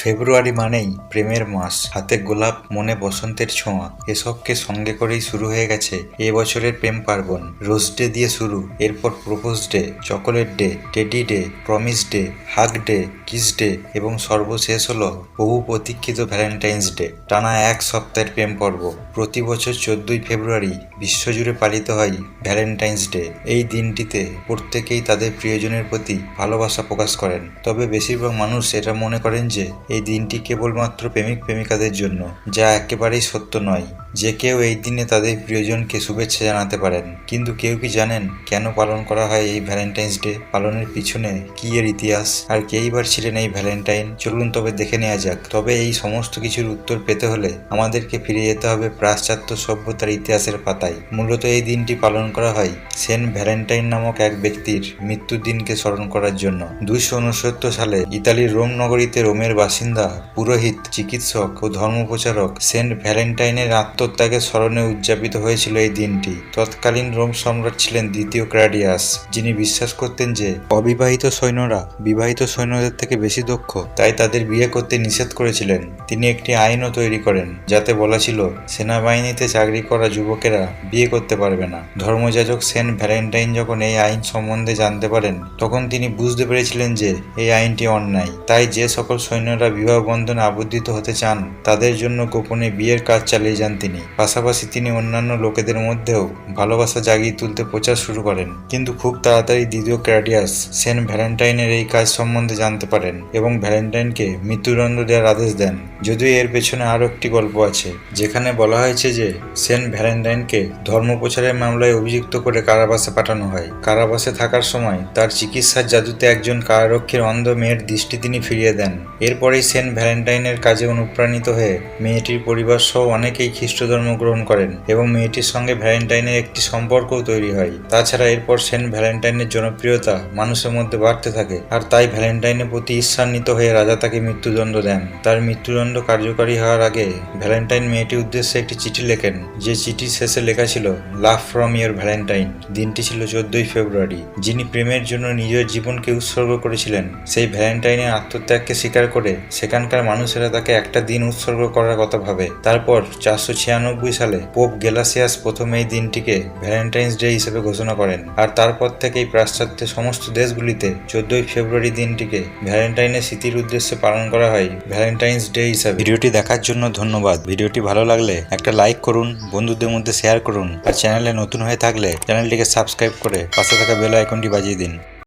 ফেব্রুয়ারি মানেই প্রেমের মাস। হাতে গোলাপ, মনে বসন্তের ছোঁয়া, এসবকে সঙ্গে করেই শুরু হয়ে গেছে এ বছরের প্রেম পার্বণ। রোজ ডে দিয়ে শুরু, এরপর propose day, chocolate day, teddy day, promise day, hug day, kiss day এবং সর্বশেষ হলো বহু প্রতীক্ষিত ভ্যালেন্টাইন্স ডে। টানা এক সপ্তাহের প্রেম পর্ব। প্রতি বছর চোদ্দই ফেব্রুয়ারি বিশ্বজুড়ে পালিত হয় ভ্যালেন্টাইন্স ডে। এই দিনটিতে প্রত্যেকেই তাদের প্রিয়জনের প্রতি ভালোবাসা প্রকাশ করেন। তবে বেশিরভাগ মানুষ এটা মনে করেন যে এই দিনটি কেবলমাত্র প্রেমিক প্রেমিকাদের জন্য যা একেবারেই সত্য নয়। যে কেউ এই দিনে তাদের প্রিয়জনকে শুভেচ্ছা জানাতে পারেন। কিন্তু কেউ কি জানেন কেন পালন করা হয় এই ভ্যালেন্টাইন্স ডে? পালনের পিছনে কি এর ইতিহাস? আর কেই বার ছিলেন এই ভ্যালেন্টাইন? চলুন তবে দেখে নেওয়া যাক। তবে এই সমস্ত কিছুর উত্তর পেতে হলে আমাদেরকে ফিরে যেতে হবে পাশ্চাত্য সভ্যতার ইতিহাসের পাতায়। মূলত এই দিনটি পালন করা হয় সেন্ট ভ্যালেন্টাইন নামক এক ব্যক্তির মৃত্যুর দিনকে স্মরণ করার জন্য। দুইশো উনসত্তর সালে ইতালির রোম নগরীতে রোমের বাসিন্দা, পুরোহিত, চিকিৎসক ও ধর্মপ্রচারক সেন্ট ভ্যালেন্টাইনের আত্মত্যাগের স্মরণে উদযাপিত হয়েছিল এই দিনটি। তৎকালীন রোম সম্রাট ছিলেন দ্বিতীয় ক্রাডিয়াস যিনি বিশ্বাস করতেন যে অবিবাহিত সৈন্যরা বিবাহিত সৈন্যদের থেকে বেশি দক্ষ, তাই তাদের বিয়ে করতে নিষেধ করেছিলেন। তিনি একটি আইনও তৈরি করেন, যাতে বলা ছিল, সেনাবাহিনীতে চাকরি করা যুবকেরা বিয়ে করতে পারবে না। ধর্মযাজক সেন্ট ভ্যালেন্টাইন যখন এই আইন সম্বন্ধে জানতে পারেন, তখন তিনি বুঝতে পেরেছিলেন যে এই আইনটি অন্যায়। তাই যে সকল সৈন্যরা বিবাহ বন্ধনে আবদ্ধিত হতে চান, তাদের জন্য গোপনে বিয়ের কাজ চালিয়ে যান তিনি। পাশাপাশি তিনি অন্যান্য লোকেদের মধ্যেও ভালোবাসা জাগিয়ে তুলতে প্রচার শুরু করেন। কিন্তু খুব তাড়াতাড়ি দ্বিতীয় ক্র্যাডিয়াস সেন্ট ভ্যালেন্টাইনের এই কাজ সম্বন্ধে জানতে পারেন এবং ভ্যালেন্টাইনকে মৃত্যুদণ্ড দেওয়ার আদেশ দেন। যদিও এর পেছনে আরও একটি গল্প আছে, যেখানে বলা হয়েছে যে সেন্ট ভ্যালেন্টাইনকে ধর্মপ্রচারের মামলায় অভিযুক্ত করে কারাবাসে পাঠানো হয়। কারাবাসে থাকার সময় তার চিকিৎসার জাদুতে একজন কারারক্ষীর অন্ধ মেয়ের দৃষ্টি তিনি ফিরিয়ে দেন। এরপরেই সেন্ট ভ্যালেন্টাইনের কাজে অনুপ্রাণিত হয়ে মেয়েটির পরিবার সহ অনেকেই খ্রিস্ট ধর্ম গ্রহণ করেন এবং মেয়েটির সঙ্গে ভ্যালেন্টাইনের একটি সম্পর্কও তৈরি হয়। তাছাড়া এরপর সেন্ট ভ্যালেন্টাইনের জনপ্রিয়তা মানুষের মধ্যে বাড়তে থাকে আর তাই ভ্যালেন্টাইনের প্রতি ঈর্ষান্বিত হয়ে রাজা তাকে মৃত্যুদণ্ড দেন। তার মৃত্যুদণ্ড কার্যকারী হওয়ার আগে ভ্যালেন্টাইন মেয়েটির উদ্দেশ্যে একটি চিঠি লেখেন। যে চিঠির শেষে লেখা ছিল, লাভ ফ্রম ইয়ার ভ্যালেন্টাইন। দিনটি ছিল চোদ্দই ফেব্রুয়ারি। যিনি প্রেমের জন্য নিজের জীবনকে উৎসর্গ করেছিলেন, সেই ভ্যালেন্টাইনের আত্মত্যাগকে স্বীকার করে সেখানকার মানুষেরা তাকে একটা দিন উৎসর্গ করার কথা ভাবে। তারপর চারশো ছিয়ানব্বই সালে পোপ গেলাসিয়াস প্রথম এই দিনটিকে ভ্যালেন্টাইন্স ডে হিসেবে ঘোষণা করেন। আর তারপর থেকেই পাশ্চাত্যের সমস্ত দেশগুলিতে চোদ্দই ফেব্রুয়ারি দিনটিকে ভ্যালেন্টাইনের স্মৃতির উদ্দেশ্যে পালন করা হয় ভ্যালেন্টাইন্স ডে হিসাবে। ভিডিওটি দেখার জন্য ধন্যবাদ। ভিডিওটি ভালো লাগলে একটা লাইক করুন, বন্ধুদের মধ্যে শেয়ার করুন, আর চ্যানেলে নতুন হয়ে থাকলে চ্যানেলটিকে সাবস্ক্রাইব করে পাশে থাকা বেল আইকনটি বাজিয়ে দিন।